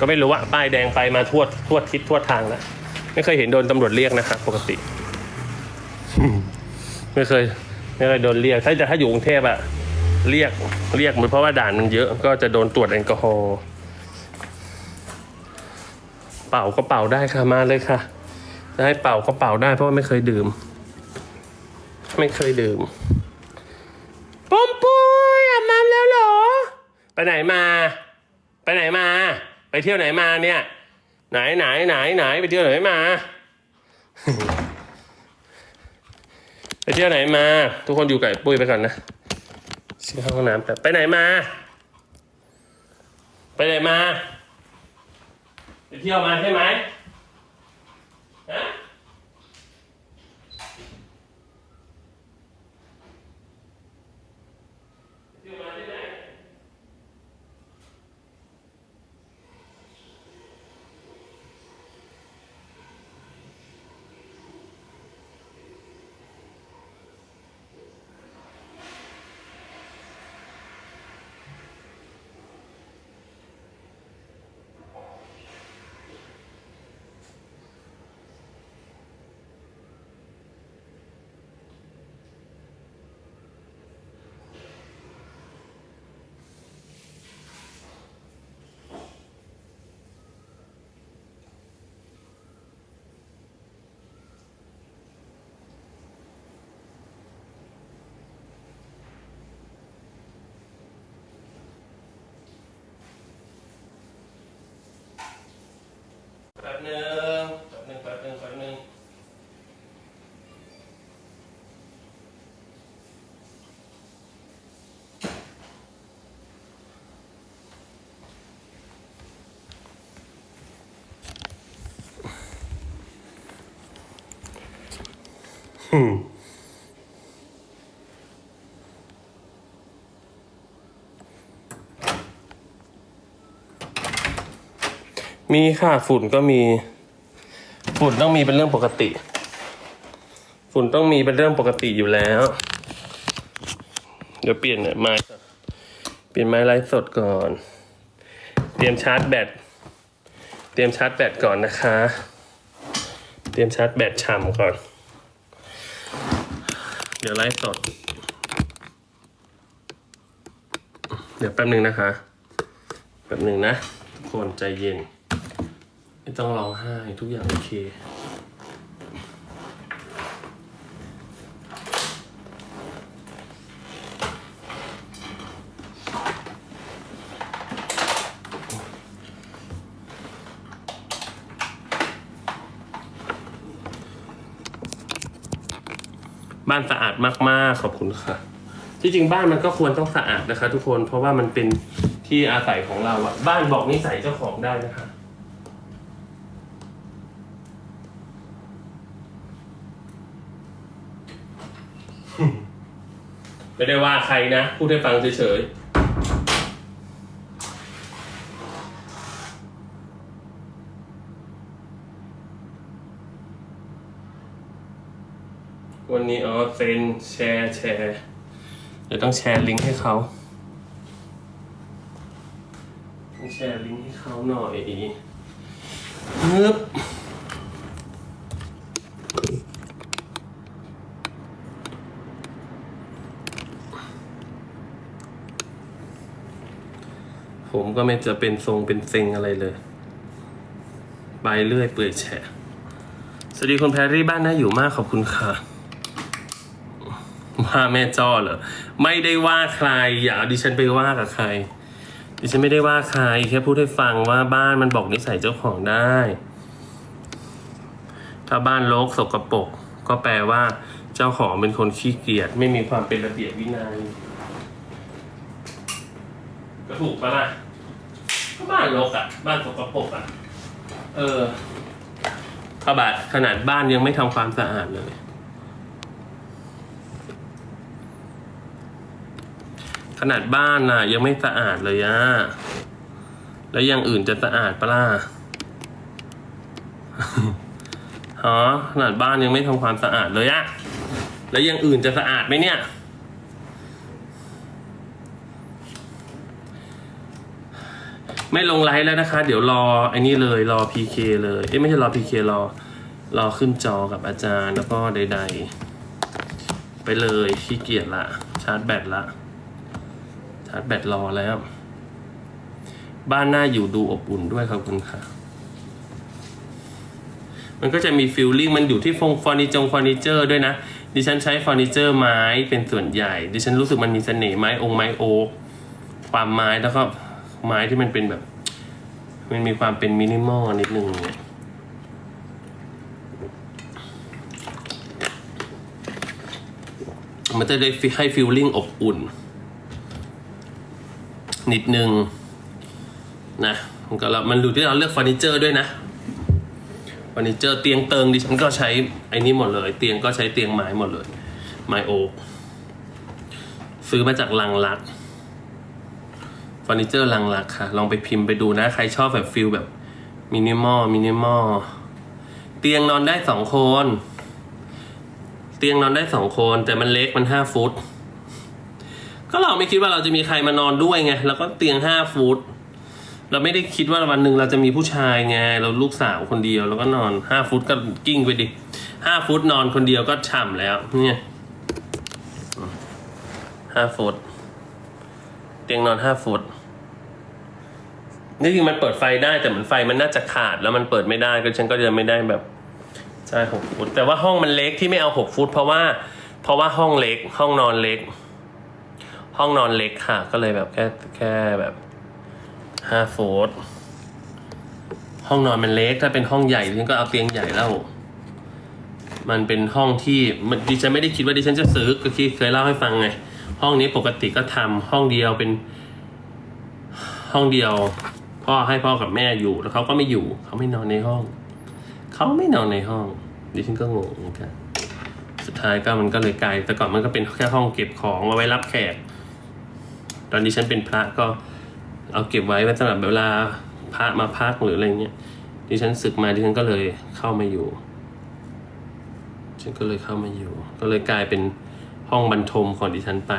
ก็ไม่รู้ว่าป้ายแดงไปมาทั่วทั่วทิศทั่วทางแล้วไม่เคยเห็นโดนตำรวจเรียกนะครับปกติ ไม่เคยไม่เคยโดนเรียก ถ้าแต่ถ้าอยู่กรุงเทพอะเรียกเรียกมันเพราะว่าด่านมันเยอะก็จะโดนตรวจแอลกอฮอล์เป่าก็เป่าได้ค่ะมาเลยค่ะจะให้เป่าก็เป่าได้เพราะว่าไม่เคยดื่ม ไม่เคยดื่มปอมปุ้ยอาบน้ำแล้วเหรอ ไปไหนมา ไปไหนมา เที่ยวไหนมาเนี่ย ไหนไหนไหนไหนไปเที่ยวไหนมา ไปเที่ยวไหนมา ทุกคนอยู่ไก่ปุ้ยไปก่อนนะชื่อเข้าห้องน้ำแต่ไปไหนมา ไปไหนมา ไปเที่ยวมาใช่ไหมฮะ ป๊บหนึงแป๊บหนึงแป๊บหนึงแป๊บหนึงอื มีค่ะฝุ่นก็มี ฝุ่นต้องมีเป็นเรื่องปกติ ฝุ่นต้องมีเป็นเรื่องปกติอยู่แล้ว เดี๋ยวเปลี่ยนไม้ก่อนเปลี่ยนไม้ไลฟ์สดก่อน เตรียมชาร์จแบตเตรียมชาร์จแบตก่อนนะคะ เตรียมชาร์จแบตฉ่ำก่อน เดี๋ยวไลฟ์สด เดี๋ยวแป๊บหนึ่งนะคะ แป๊บหนึ่งนะ ทุกคนใจเย็น ไม่ต้องร้องไห้ทุกอย่างโอเค บ้านสะอาดมากๆ ขอบคุณค่ะ ที่จริงบ้านมันก็ควรต้องสะอาดนะคะ ทุกคนเพราะว่ามันเป็นที่อาศัยของเราอะบ้านบอกนิสัยเจ้าของได้นะคะ ไม่ได้ว่าใครนะ พูดให้ฟังเฉยๆ วันนี้อ๋อเซนแชร์แชร์เดี๋ยวต้องแชร์ลิงก์ให้เขาแชร์ลิงก์ให้เขาหน่อยนึบ ผมก็ไม่จะเป็นทรงเป็นเซ็งอะไรเลย ไปเรื่อยเปื่อยแฉะสวัสดีคุณแพรรี่บ้านน่าอยู่มากขอบคุณค่ะว่าแม่จ้อเหรอไม่ได้ว่าใคร อย่าดิฉันไปว่ากับใคร ดิฉันไม่ได้ว่าใครแค่พูดให้ฟังว่าบ้านมันบอกนิสัยเจ้าของได้ ถ้าบ้านรกสกปรกก็แปลว่า เจ้าของเป็นคนขี้เกียจไม่มีความเป็นระเบียบวินัยก็ถูกปะล่ะ บ้านรกอะ บ้านสกปรกอะ เออขบาดขนาดบ้านยังไม่ทำความสะอาดเลย ขนาดบ้านน่ะ ยังไม่สะอาดเลยอะ แล้วย่างอื่นจะสะอาดปะล่ะฮะขนาดบ้านยังไม่ทำความสะอาดเลยอะแล้วย่างอื่นจะสะอาดไหมเนี่ย ไม่ลงไลฟ์แล้วนะคะ เดี๋ยวรอไอ้นี่เลยรอ PK เลยเอ้ยไม่ใช่รอ PK รอ รอขึ้นจอกับอาจารย์แล้วก็ใด ๆ ไปเลยขี้เกียจละ ชาร์จแบตละ ชาร์จแบตรอแล้ว บ้านหน้าอยู่ดูอบอุ่นด้วยขอบคุณค่ะ มันก็จะมีฟิลลิ่งมันอยู่ที่ฟงฟอร์นิจงเฟอร์นิเจอร์ด้วยนะ ดิฉันใช้เฟอร์นิเจอร์ไม้เป็นส่วนใหญ่ ดิฉันรู้สึกมันมีเสน่ห์ไม้องค์ไม้โอ๊กความไม้แล้วก็ ไม้ที่มันเป็นแบบ มันมีความเป็นมินิมอลนิดนึงเนี่ยมันจะได้ให้ฟีลลิ่งอบอุ่น นิดนึงนะมันก็เรามันดูที่เราเลือกเฟอร์นิเจอร์ด้วยนะเฟอร์นิเจอร์เตียงเติงดิฉันก็ใช้ไอ้นี่หมดเลย เตียงก็ใช้เตียงไม้หมดเลย ไม้โอ๊กซื้อมาจากลังลักเฟอร์นิเจอร์ลังหลักค่ะ ลองไปพิมพ์ไปดูนะ ใครชอบแบบฟิลแบบมินิมอลมินิมอลเตียงนอนได้สองคน เตียงนอนได้สองคน แต่มันเล็กมันห้าฟุต ก็เราไม่คิดว่าเราจะมีใครมานอนด้วยไงแล้วก็เตียงห้าฟุต เราไม่ได้คิดว่าวันหนึ่งเราจะมีผู้ชายไงเราลูกสาวคนเดียว แล้วก็นอนห้าฟุตก็กิ้งไปดิห้าฟุตนอนคนเดียวก็ฉ่ำแล้ว เนี่ยห้าฟุตเตียงนอนห้าฟุต นี่จริงมันเปิดไฟได้แต่เหมือนไฟมันน่าจะขาดแล้วมันเปิดไม่ได้ก็ฉันก็จะไม่ได้แบบใช่หกฟุต แต่ว่าห้องมันเล็กที่ไม่เอาหกฟุต เพราะว่า เพราะว่าห้องเล็ก ห้องนอนเล็ก ห้องนอนเล็กค่ะ ก็เลยแบบแค่แค่แบบห้าฟุตห้องนอนมันเล็กถ้าเป็นห้องใหญ่ฉันก็เอาเตียงใหญ่แล้วมันเป็นห้องที่มันดิฉันไม่ได้คิดว่าดิฉันจะซื้อก็ที่เคยเล่าให้ฟังไงห้องนี้ปกติก็ทำห้องเดียวเป็นห้องเดียว พ่อให้พ่อกับแม่อยู่แล้วเขาก็ไม่อยู่ เขาไม่นอนในห้อง เขาไม่นอนในห้องดิฉันก็งงเหมือนกันสุดท้ายก็มันก็เลยกลายแต่ก่อนมันก็เป็นแค่ห้องเก็บของเอาไว้รับแขก ตอนดิฉันเป็นพระก็เอาเก็บไว้ไว้สำหรับเวลาพระมาพักหรืออะไรเงี้ยดิฉันศึกมาดิฉันก็เลยเข้ามาอยู่ ฉันก็เลยเข้ามาอยู่ ก็เลยกลายเป็นห้องบรรทมของดิฉันไป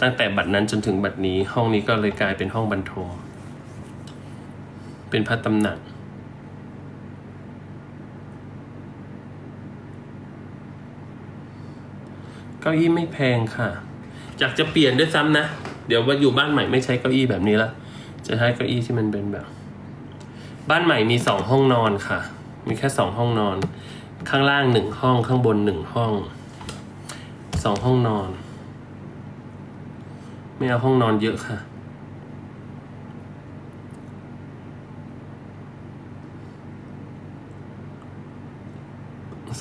ตั้งแต่บัดนั้นจนถึงบัดนี้ห้องนี้ก็เลยกลายเป็นห้องบรรทม เป็นพระตำหนัก เก้าอี้ไม่แพงค่ะ อยากจะเปลี่ยนด้วยซ้ำนะ เดี๋ยวว่าอยู่บ้านใหม่ไม่ใช้เก้าอี้แบบนี้ละ จะใช้เก้าอี้ที่มันเป็นแบบ บ้านใหม่มีสองห้องนอนค่ะ มีแค่สองห้องนอน ข้างล่างหนึ่งห้อง ข้างบนหนึ่งห้อง สองห้องนอน ไม่เอาห้องนอนเยอะค่ะ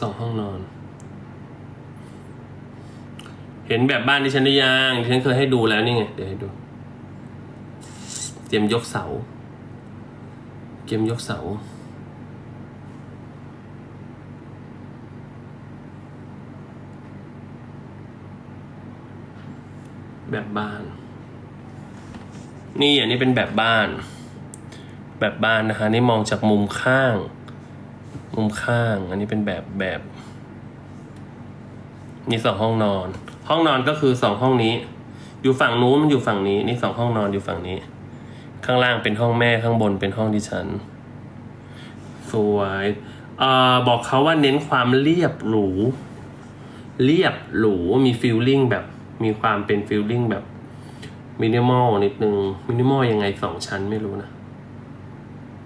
สองห้องนอน เห็นแบบบ้านที่ฉันได้ยังที่ฉันเคยให้ดูแล้วนี่ไง เดี๋ยวให้ดู เตรียมยกเสา เตรียมยกเสาแบบบ้าน นี่อันนี้เป็นแบบบ้าน แบบบ้านนะคะนี่มองจากมุมข้าง มุมข้าง อันนี้เป็นแบบแบบ นี่สองห้องนอน ห้องนอนก็คือสองห้องนี้ อยู่ฝั่งนู้นมันอยู่ฝั่งนี้ นี่สองห้องนอนอยู่ฝั่งนี้ ข้างล่างเป็นห้องแม่ข้างบนเป็นห้องดิฉัน สวยเอ่อบอกเขาว่าเน้นความเรียบหรู เรียบหรู มีฟีลลิ่งแบบ มีความเป็นฟีลลิ่งแบบมินิมอลนิดนึงมินิมอลยังไงสองชั้นไม่รู้นะ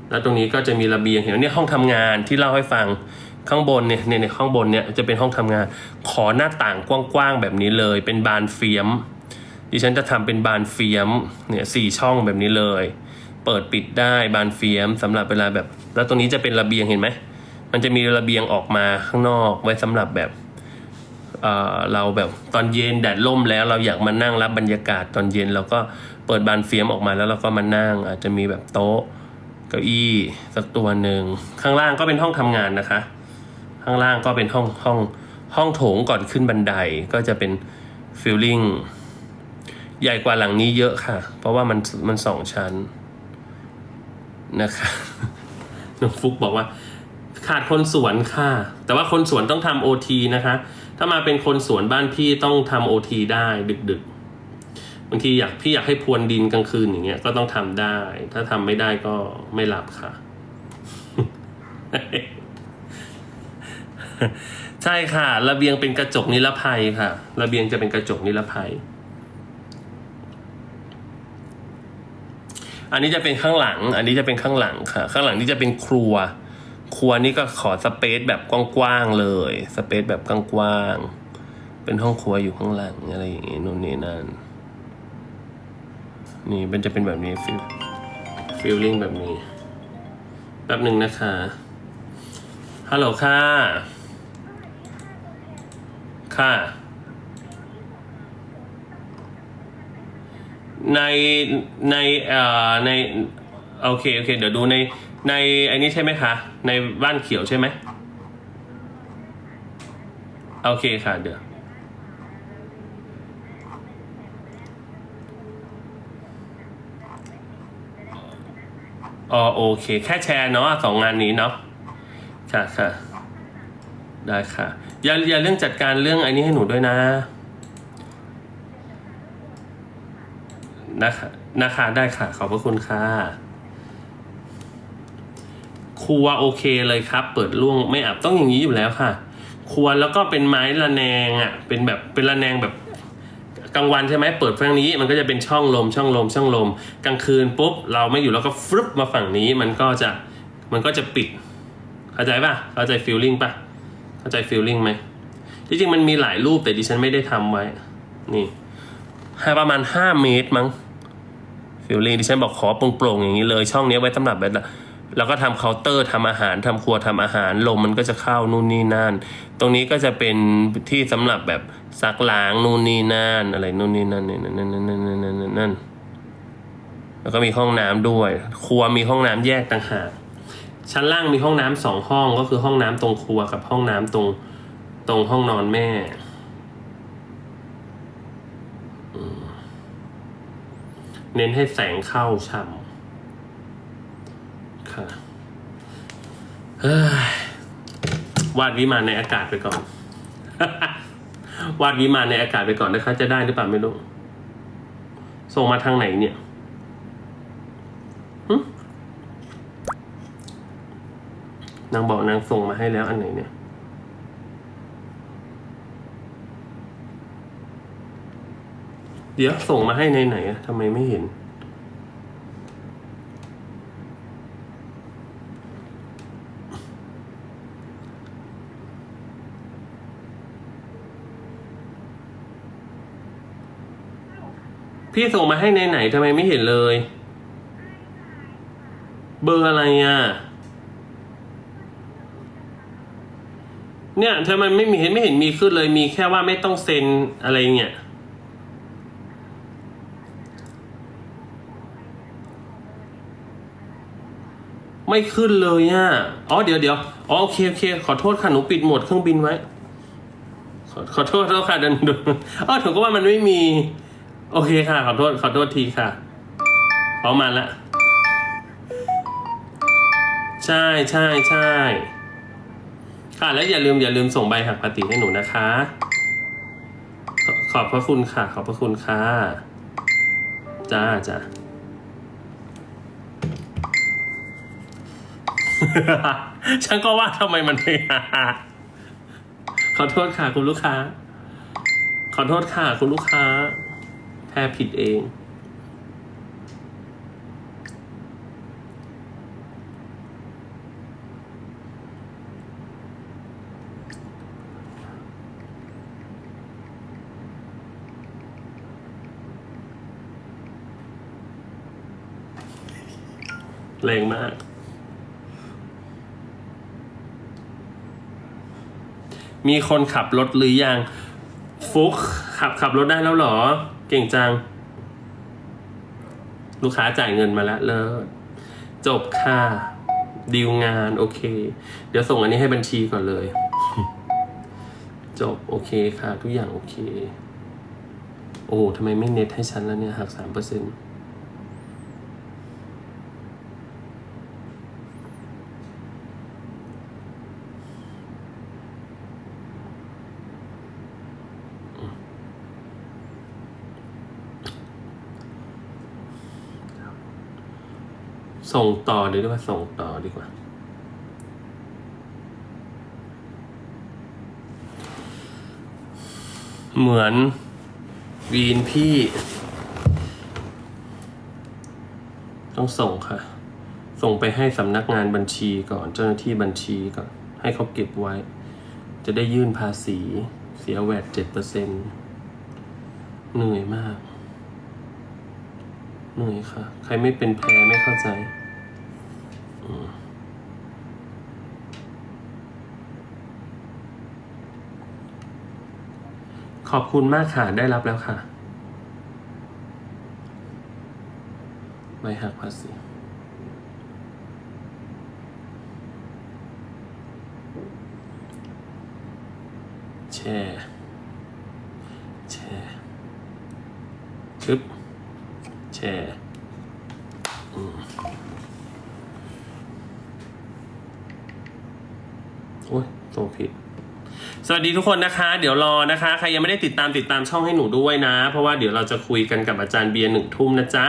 แล้วตรงนี้ก็จะมีระเบียงเห็นไหมเนี่ยห้องทำงานที่เล่าให้ฟังข้างบนเนี่ยเนี่ยในข้างบนเนี่ยจะเป็นห้องทำงาน ขอหน้าต่างกว้างๆแบบนี้เลย เป็นบานเฟียม ดิฉันจะทำเป็นบานเฟียมเนี่ยสี่ช่องแบบนี้เลย เปิดปิดได้บานเฟียมสำหรับเวลาแบบ แล้วตรงนี้จะเป็นระเบียงเห็นไหมมันจะมีระเบียงออกมาข้างนอกไว้สำหรับแบบเเราแบบตอนเย็นแดดล่มแล้วเราอยากมานั่งรับบรรยากาศตอนเย็นเราก็เปิดบานเฟียมออกมาแล้วเราก็มานั่งอาจจะมีแบบโต๊ะ เก้าอี้สักตัวหนึ่งข้างล่างก็เป็นห้องทำงานนะคะ ข้างล่างก็เป็นห้องห้องห้องโถงก่อนขึ้นบันไดก็จะเป็นฟิลลิ่งใหญ่กว่าหลังนี้เยอะค่ะ เพราะว่ามันมันสองชั้นนะคะน้องฟุกบอกว่า ขาดคนสวนค่ะ แต่ว่าคนสวนต้องทำโอทีนะคะ ถ้ามาเป็นคนสวนบ้านพี่ต้องทำโอทีได้ดึกๆ บางทีอยากพี่อยากให้พรวนดินกลางคืนอย่างเงี้ยก็ต้องทำได้ ถ้าทำไม่ได้ก็ไม่หลับค่ะ ใช่ค่ะ ระเบียงเป็นกระจกนิรภัยค่ะ ระเบียงจะเป็นกระจกนิรภัย อันนี้จะเป็นข้างหลัง อันนี้จะเป็นข้างหลังค่ะ ข้างหลังนี่จะเป็นครัว ครัวนี่ก็ขอสเปซแบบกว้างๆเลย สเปซแบบกว้างๆเป็นห้องครัวอยู่ข้างหลังอะไรอย่างเงี้ยนู่นนี่นั่น นี่มันจะเป็นแบบนี้ฟิลฟิลลิ่งแบบนี้ แป๊บหนึ่งนะคะ ฮัลโหลค่ะ ค่ะ ใน ในเอ่อใน โอเค โอเค เดี๋ยวดูใน ในไอ้นี้ใช่ไหมคะ ในบ้านเขียวใช่ไหม โอเคค่ะ เดี๋ยว อ๋อโอเค แค่แชร์เนาะสองงานนี้เนาะค่ะค่ะ ได้ค่ะ อย่าอย่าเรื่องจัดการเรื่องไอ้นี้ให้หนูด้วยนะนะคะนะคะได้ค่ะ ขอบพระคุณค่ะครัวโอเคเลยครับ เปิดร่วงไม่อับต้องอย่างนี้อยู่แล้วค่ะ ครัวแล้วก็เป็นไม้ระแนงอะ เป็นแบบเป็นระแนงแบบ กลางวันใช่ไหมเปิดฝั่งนี้มันก็จะเป็นช่องลมช่องลมช่องลม กลางคืนปุ๊บเราไม่อยู่แล้วก็ฟลุปมาฝั่งนี้มันก็จะมันก็จะปิด เข้าใจป่ะเข้าใจฟีลลิ่งป่ะเข้าใจฟีลลิ่งไหมที่จริงมันมีหลายรูปแต่ดิฉันไม่ได้ทำไว้ นี่ให้ประมาณห้าเมตรมั้งฟิลลิ่งที่ฉันบอกขอโปร่งๆอย่างนี้เลย ช่องนี้ไว้สำหรับแบบ แล้วก็ทำเคาน์เตอร์ทำอาหารทำครัวทำอาหารลมมันก็จะเข้านู่นนี่นั่น ตรงนี้ก็จะเป็นที่สำหรับแบบซักล้างนู่นนี่นั่นอะไรนู่นนี่นั่นนี่นั่นนั่นนั่นนั่นนั่นนั่นแล้วก็มีห้องน้ำด้วย ครัวมีห้องน้ำแยกต่างหากชั้นล่างมีห้องน้ำสองห้องก็คือห้องน้ำตรงครัวกับห้องน้ำตรงตรงห้องนอนแม่เน้นให้แสงเข้าช่ำ วาดวิมานในอากาศไปก่อน วาดวิมานในอากาศไปก่อนนะคะ จะได้หรือเปล่าไม่รู้ ส่งมาทางไหนเนี่ยนางบอกนางส่งมาให้แล้วอันไหนเนี่ย เดี๋ยวส่งมาให้ในไหนอะทำไมไม่เห็น พี่ส่งมาให้ในไหนทำไมไม่เห็นเลย เบอร์อะไรอะ เนี่ยทำไมไม่มีเห็นไม่เห็นมีขึ้นเลยมีแค่ว่าไม่ต้องเซ็นอะไรเงี้ยไม่ขึ้นเลยอะ อ๋อเดี๋ยวเดี๋ยวอ๋อโอเคโอเค ขอโทษค่ะหนูปิดโหมดเครื่องบินไว้ ขอขอโทษขอโทษค่ะเดินดูอ๋อถูกก็ว่ามันไม่มี โอเคค่ะ ขอโทษ ขอโทษทีค่ะเอามาละ ใช่ใช่ใช่ค่ะ แล้วอย่าลืมอย่าลืมส่งใบหักภาษีให้หนูนะคะขอขอบพระคุณค่ะ ขอบพระคุณค่ะ จ้าจ้าฉันก็ว่าทำไมมันไม่ขอโทษค่ะคุณลูกค้า ขอโทษค่ะคุณลูกค้า แพ้ผิดเองแรงมาก มีคนขับรถหรือยัง ฟุกขับขับรถได้แล้วเหรอ เก่งจัง ลูกค้าจ่ายเงินมาแล้วเลิศจบค่ะดีลงานโอเค เดี๋ยวส่งอันนี้ให้บัญชีก่อนเลย จบโอเคค่ะ ทุกอย่างโอเค โอ้ทำไมไม่เน็ตให้ฉันแล้วเนี่ยหักสามเปอร์เซ็นต์ ส่งต่อหรือเรียกว่าส่งต่อดีกว่า เหมือนวีนพี่ ต้องส่งค่ะ ส่งไปให้สำนักงานบัญชีก่อน เจ้าหน้าที่บัญชีก่อน ให้เขาเก็บไว้ จะได้ยื่นภาษีเสียแวดเจ็ดเปอร์เซ็นเหนื่อยมาก เหนื่อยค่ะ ใครไม่เป็นแพรไม่เข้าใจ ขอบคุณมากค่ะ ได้รับแล้วค่ะไม่หักภาษีแช่แช่ชึบแชร์อืม โอ้ยตรงผิด สวัสดีทุกคนนะคะ เดี๋ยวรอนะคะใครยังไม่ได้ติดตามติดตามช่องให้หนูด้วยนะ เพราะว่าเดี๋ยวเราจะคุยกันกับอาจารย์เบียร์หนึ่งทุ่มนะจ๊ะ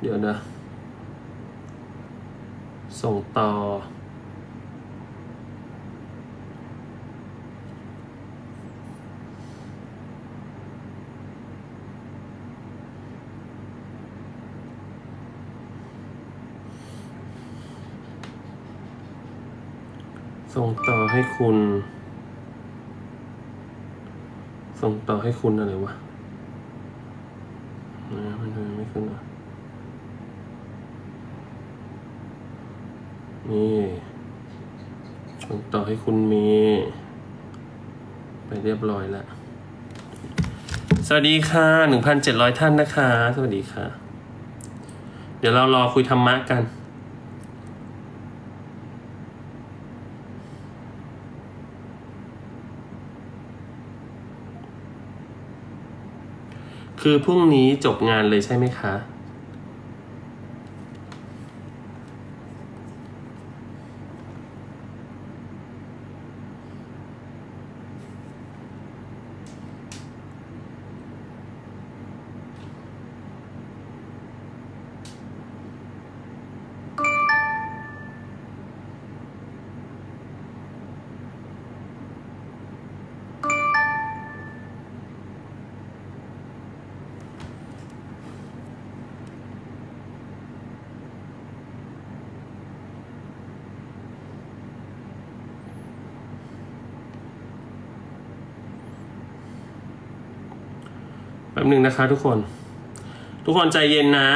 เดี๋ยวนะ ส่งต่อ ส่งต่อให้คุณ ส่งต่อให้คุณอะไรวะนะมันทำไมไม่ขึ้นอะนี่ส่งต่อให้คุณมย์ไปเรียบร้อยแล้ว สวัสดีค่ะหนึ่งพันเจ็ดร้อยท่านนะคะ สวัสดีค่ะ เดี๋ยวเรารอคุยธรรมะกัน คือพรุ่งนี้จบงานเลยใช่ไหมคะ แป๊บหนึ่งนะคะทุกคน ทุกคนใจเย็นนะ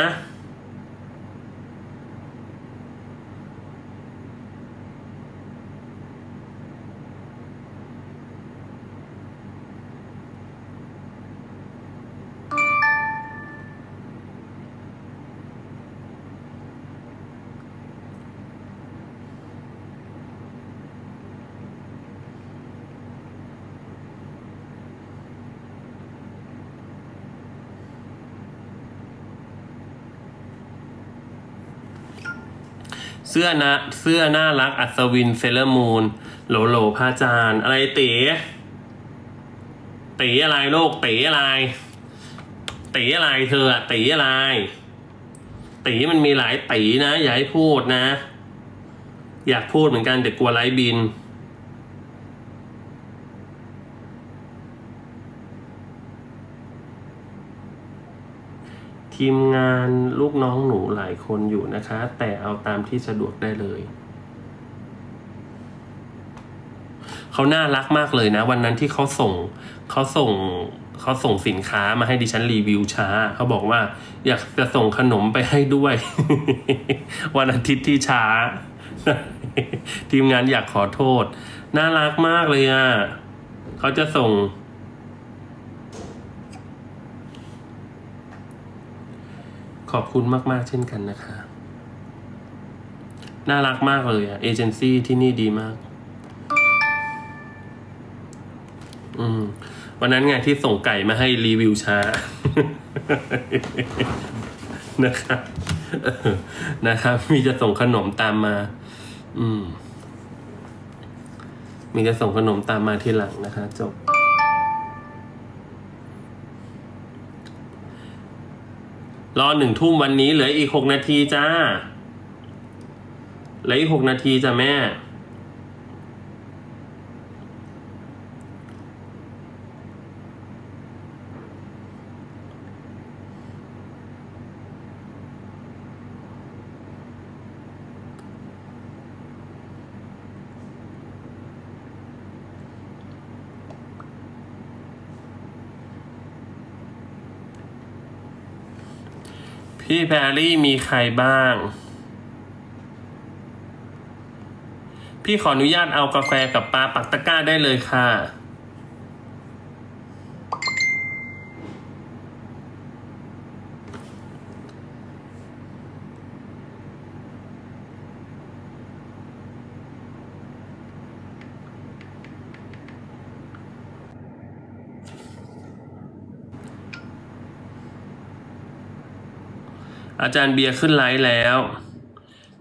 เสื้อนะเสื้อน่ารักอัศวินเซเลอร์มูนโหลโหลพระอาจารย์อะไรเต๋เต๋อะไรโลกเต๋อะไรเต๋อะไรเธออะเต๋อะไรเต๋มันมีหลายเต๋นะ อย่าให้พูดนะ อยากพูดเหมือนกันแต่กลัวไร้บิน ทีมงานลูกน้องหนูหลายคนอยู่นะคะ แต่เอาตามที่สะดวกได้เลย เขาน่ารักมากเลยนะ วันนั้นที่เขาส่งเขาส่งเขาส่งสินค้ามาให้ดิฉันรีวิวช้า เขาบอกว่า อยากจะส่งขนมไปให้ด้วย วันอาทิตย์ที่ช้า ทีมงานอยากขอโทษ น่ารักมากเลยอะเขาจะส่ง ขอบคุณมาก ๆ เช่นกันนะคะ น่ารักมากเลยอะเอเจนซี่ที่นี่ดีมาก อืม วันนั้นไงที่ส่งไก่มาให้รีวิวช้า นะครับนะครับ มีจะส่งขนมตามมา อืม มีจะส่งขนมตามมาทีหลังนะคะ จบ รอหนึ่งทุ่มวันนี้เหลืออีกหกนาทีจ้าเหลืออีกหกนาทีจ้ะแม่ พี่แพรรี่มีใครบ้าง พี่ขออนุญาตเอากาแฟกับปลาปักตะกร้าได้เลยค่ะ อาจารย์เบียร์ขึ้นไลฟ์แล้ว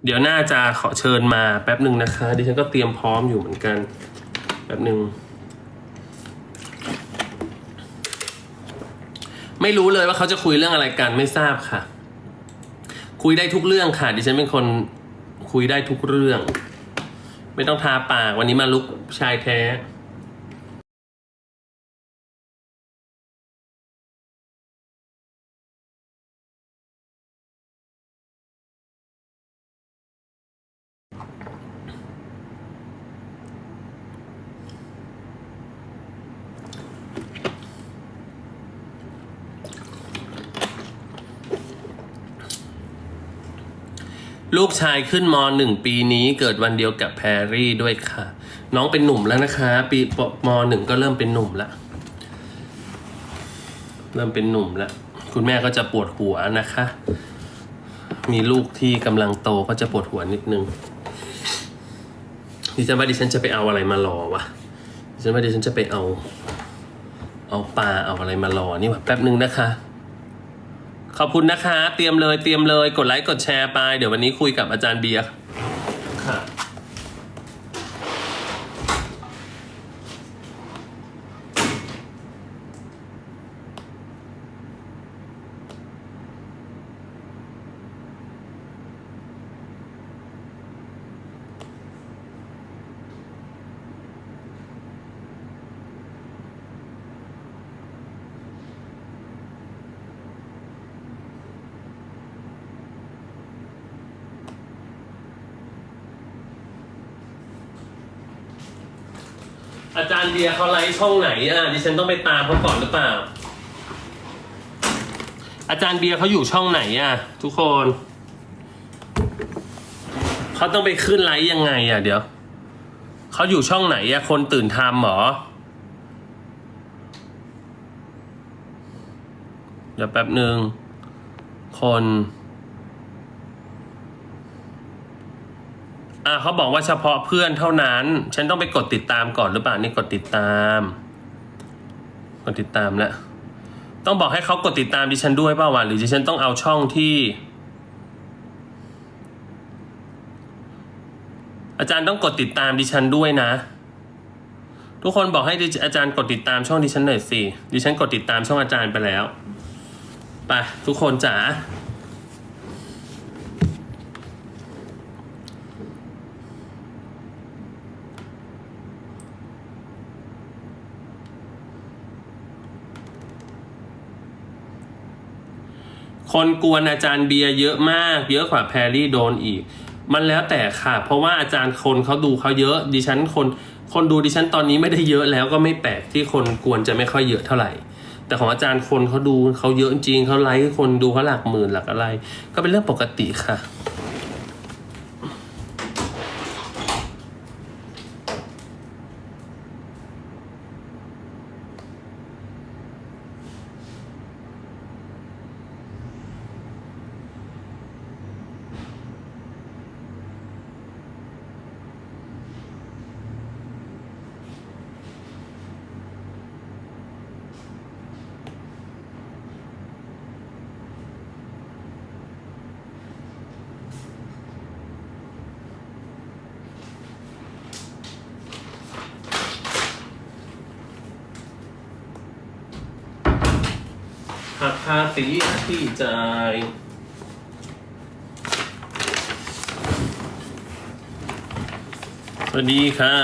เดี๋ยวน่าจะขอเชิญมาแป๊บหนึ่งนะคะ ดิฉันก็เตรียมพร้อมอยู่เหมือนกัน แป๊บหนึ่ง ไม่รู้เลยว่าเขาจะคุยเรื่องอะไรกันไม่ทราบค่ะ คุยได้ทุกเรื่องค่ะ ดิฉันเป็นคนคุยได้ทุกเรื่อง ไม่ต้องทาปากวันนี้มาลุกชายแท้ ลูกชายขึ้นมหนึ่งปีนี้เกิดวันเดียวกับแพรรี่ด้วยค่ะ น้องเป็นหนุ่มแล้วนะคะ ปีมหนึ่งก็เริ่มเป็นหนุ่มแล้วเริ่มเป็นหนุ่มแล้วคุณแม่ก็จะปวดหัวนะคะ มีลูกที่กำลังโตก็จะปวดหัวนิดนึงดิฉันว่าดิฉันจะไปเอาอะไรมารอวะดิฉันว่าดิฉันจะไปเอา เอาปลาเอาอะไรมารอนี่วะแป๊บนึงนะคะ ขอบคุณนะคะ เตรียมเลยเตรียมเลยกดไลค์กดแชร์ไป เดี๋ยววันนี้คุยกับอาจารย์เบียร์ อาจารย์เบียร์เขาไลฟ์ช่องไหนอะดิฉันต้องไปตามเขาก่อนหรือเปล่า อาจารย์เบียร์เขาอยู่ช่องไหนอะ ทุกคนเขาต้องไปขึ้นไลฟ์ยังไงอะ เดี๋ยวเขาอยู่ช่องไหนอะคนตื่นทำหรอเดี๋ยวแป๊บหนึ่งคน อ่าเขาบอกว่าเฉพาะเพื่อนเท่านั้น ฉันต้องไปกดติดตามก่อนหรือเปล่านี่กดติดตาม กดติดตามแล้วต้องบอกให้เขากดติดตามดิฉันด้วยเปล่าวะหรือดิฉันต้องเอาช่องที่ อาจารย์ต้องกดติดตามดิฉันด้วยนะ ทุกคนบอกให้อาจารย์กดติดตามช่องดิฉันหน่อยสิดิฉันกดติดตามช่องอาจารย์ไปแล้วไปทุกคนจ๋า คนกวนอาจารย์เบียร์เยอะมาก เยอะกว่าแพรรี่โดนอีก มันแล้วแต่ค่ะ เพราะว่าอาจารย์คนเขาดูเขาเยอะดิฉันคนคนดูดิฉันตอนนี้ไม่ได้เยอะแล้วก็ไม่แปลกที่คนกวนจะไม่ค่อยเยอะเท่าไหร่ แต่ของอาจารย์คนเขาดูเขาเยอะจริงเขาไลค์คนดูเขาหลักหมื่นหลักอะไร ก็เป็นเรื่องปกติค่ะ ภาษีที่จ่ายสวัสดีค่ะ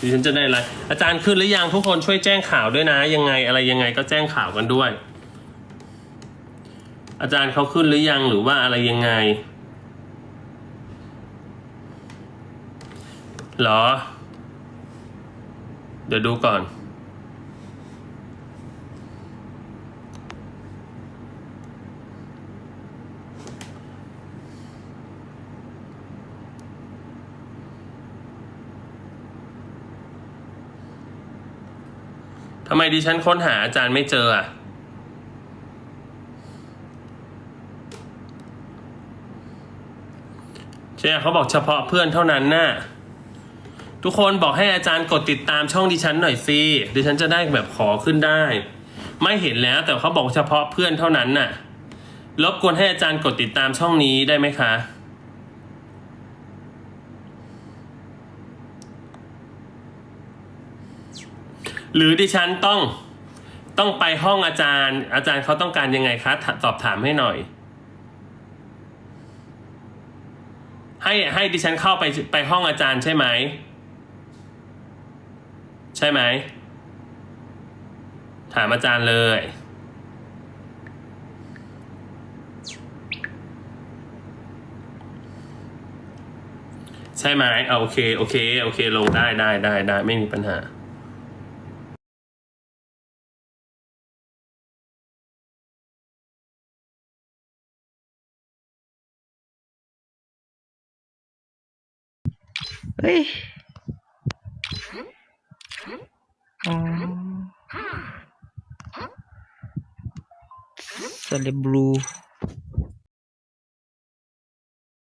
ดิฉันจะได้อะไร อาจารย์ขึ้นหรือยังทุกคนช่วยแจ้งข่าวด้วยนะ ยังไงอะไรยังไงก็แจ้งข่าวกันด้วย อาจารย์เขาขึ้นหรือยังหรือว่าอะไรยังไงหรอ เดี๋ยวดูก่อน ทำไมดิฉันค้นหาอาจารย์ไม่เจออะใช่เขาบอกเฉพาะเพื่อนเท่านั้นน่ะทุกคนบอกให้อาจารย์กดติดตามช่องดิฉันหน่อยสิดิฉันจะได้แบบขอขึ้นได้ ไม่เห็นแล้วแต่เขาบอกเฉพาะเพื่อนเท่านั้นน่ะรบกวนให้อาจารย์กดติดตามช่องนี้ได้ไหมคะ หรือดิฉันต้องต้องไปห้องอาจารย์ อาจารย์เขาต้องการยังไงคะสอบถามให้หน่อย ให้ให้ดิฉันเข้าไปไปห้องอาจารย์ใช่ไหม ใช่ไหม ถามอาจารย์เลยใช่ไหมเอาโอเค โอเค โอเค ลงได้ได้ได้ได้ ไม่มีปัญหา Wih. Oh. Seleblu.